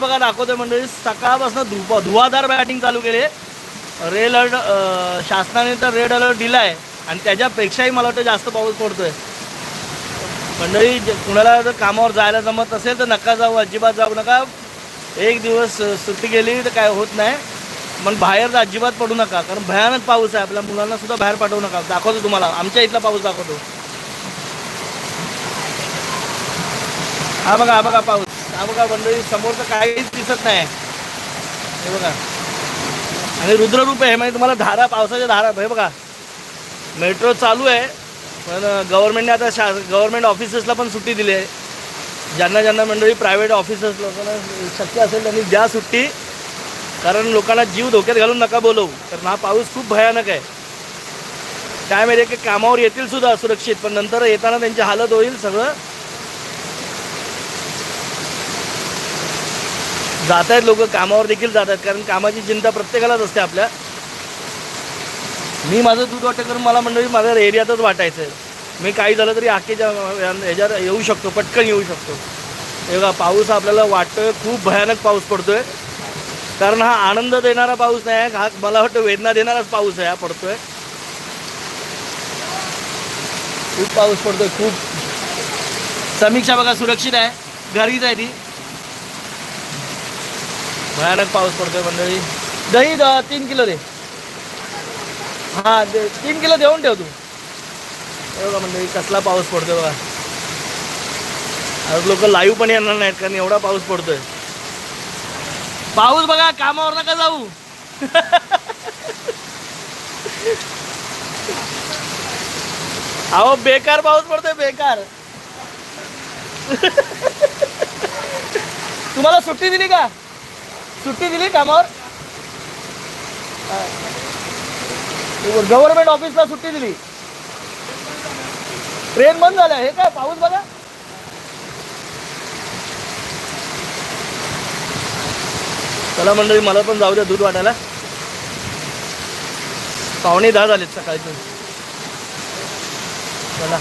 बघा दाखवतोय मंडळी सकाळपासून धुवा धुवाधार बॅटिंग चालू केली रेड अलर्ट शासनाने तर रेड अलर्ट दिलाय. आणि त्याच्यापेक्षाही मला वाटतं जास्त पाऊस पडतोय. मंडळी कुणाला जर कामावर जायला जमत असेल तर नका जाऊ अजिबात जाऊ नका. एक दिवस सुट्टी गेली तर काय होत नाही. पण बाहेर तर अजिबात पडू नका कारण भयानक पाऊस आहे. आपल्या मुलांना सुद्धा बाहेर पाठवू नका. दाखवतो तुम्हाला. आमच्या इथला पाऊस दाखवतो. हा बघा हा बघा पाऊस. हा बघा मंडळी समोरचं काहीच दिसत नाही. हे बघा. आणि रुद्ररूप आहे म्हणजे तुम्हाला धारा पावसाच्या धारा हे बघा. मेट्रो चालू आहे पण गव्हर्नमेंटने आता शा गव्हर्नमेंट ऑफिसेसला पण सुट्टी दिली आहे. ज्यांना ज्यांना मंडळी प्रायव्हेट ऑफिसेस लोकांना शक्य असेल त्यांनी द्या सुट्टी. कारण लोकांना जीव धोक्यात घालून नका बोलवू. कारण हा पाऊस खूप भयानक आहे. काय माहिती की कामावर येतील सुद्धा सुरक्षित पण नंतर येताना त्यांची हालत होईल सगळं. जात आहेत लोक कामावर देखील जात आहेत. कारण कामाची चिंता प्रत्येकालाच असते आपल्या. मी माझं दूध वाटतं करून मला मंडळी माझ्या एरियातच वाटायचं आहे. मी काही झालं तरी आखेच्या ह्याच्यात येऊ शकतो पटकन येऊ शकतो. हे बघा पाऊस आपल्याला वाटतोय खूप भयानक पाऊस पडतोय. कारण हा आनंद देणारा पाऊस नाही आहे हा मला वाटतं वेदना देणाराच पाऊस आहे हा पडतोय. खूप पाऊस पडतोय खूप. समीक्षा बघा सुरक्षित आहे. घरीच आहे ती. भयानक पाऊस पडतोय मंडळी. दही द- तीन किलो दे. हा दे तीन किलो देऊन ठेव तू. बघा मंडळी कसला पाऊस पडतोय बघा. आज लोक लाईव्ह पण येणार नाहीत कारण एवढा पाऊस पडतोय. पाऊस बघा कामावर नका जाऊ. अहो बेकार पाऊस पडतोय बेकार. तुम्हाला सुट्टी दिली का? सुट्टी दिली कामावर. गव्हर्नमेंट ऑफिसला सुट्टी दिली. ट्रेन बंद झाल्या. हे काय पाऊस बघा. चला मंडळी मला पण जाऊ द्या दूध वाटायला. पावणे दहा झालेत सकाळचे चला.